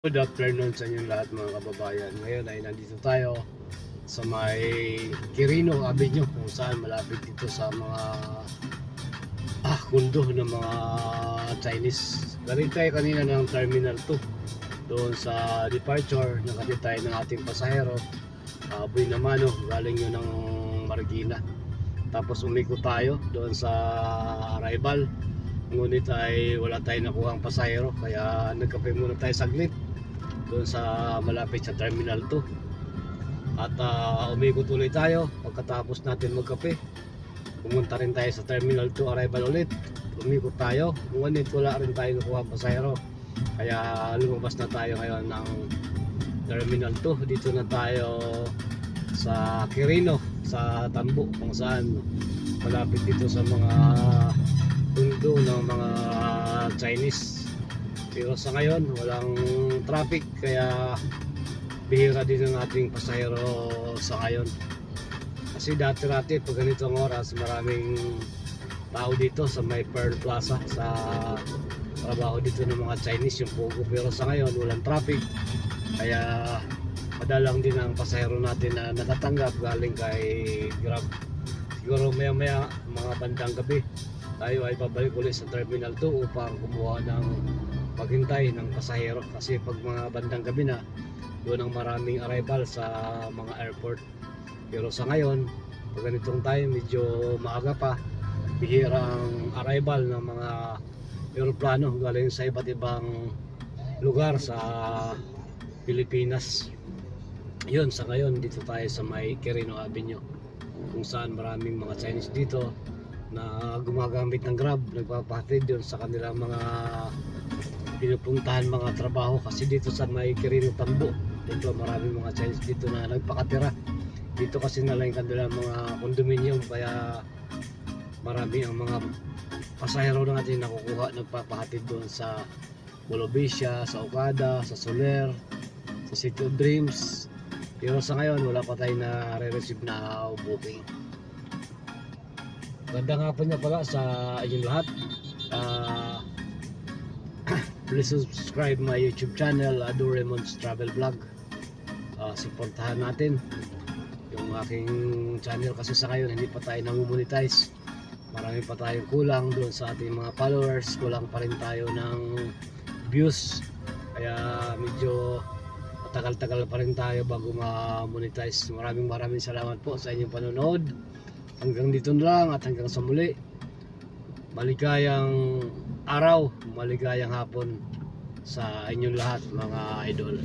Good afternoon sa inyong lahat mga kababayan. Ngayon ay nandito tayo sa may Quirino Avenue kung saan malapit dito sa mga ah, kundo ng mga Chinese. Galing tayo kanina ng Terminal 2 doon sa departure nakatid tayo ng ating pasahero uh, Buy Namano galing yun ng Marikina tapos umiko tayo doon sa arrival ngunit ay wala tayong nakuhang pasahero kaya nagkape muna tayo saglit doon sa malapit sa Terminal 2 at uh, umikot ulit tayo. Pagkatapos natin magkape pumunta rin tayo sa Terminal 2 arrival ulit. Umikot tayo. Ngunit wala rin tayo nakuha pasahero. Kaya lumabas na tayo ngayon ng Terminal 2 dito na tayo sa Quirino sa Tambo kung saan malapit dito sa mga tundo ng mga Chinese pero sa ngayon walang traffic kaya bihira din ang ating pasahero sa ngayon. Kasi dati-dati pag ganitong oras maraming tao dito sa may Pearl Plaza sa trabaho dito ng mga Chinese yung Pogo. Pero sa ngayon walang traffic. Kaya madalang din ang pasahero natin na natatanggap galing kay Grab. Siguro maya maya mga bandang gabi tayo ay babalik ulit sa Terminal 2 upang kumuha ng paghintay ng pasahero. Kasi pag mga bandang gabi na doon ang maraming arrival sa mga airport. Pero sa ngayon pag ganitong time medyo maaga pa bihira ang arrival ng mga aeroplano galing sa iba't ibang lugar sa Pilipinas. Yun sa ngayon dito tayo sa may Quirino Avenue kung saan maraming mga Chinese dito na gumagamit ng Grab nagpapahatid yun sa kanilang mga pinupuntahan mga trabaho kasi dito sa may Quirino Tambo. Dito maraming mga Chinese dito na nagpakatira. Dito kasi na lang kanilang mga condominium kaya marami ang mga pasahero na natin nakukuha nagpapahatid doon sa Bolobesia, sa Okada, sa Soler, sa City of Dreams. Pero sa ngayon wala pa tayo na re-receive na booking. Ganda nga po niya pala sa inyong lahat. Ah, please subscribe my YouTube channel Adoremon's Travel Vlog. Ah, supportahan natin yung aking channel. Kasi sa ngayon hindi pa tayo namumonetize marami pa tayong kulang doon sa ating mga followers. Kulang pa rin tayo ng views. Kaya medyo matagal-tagal pa rin tayo bago ma-monetize. Maraming maraming salamat po sa inyong panonood. Hanggang dito na lang at hanggang sa muli. Maligayang araw maligayang hapon sa inyong lahat mga idol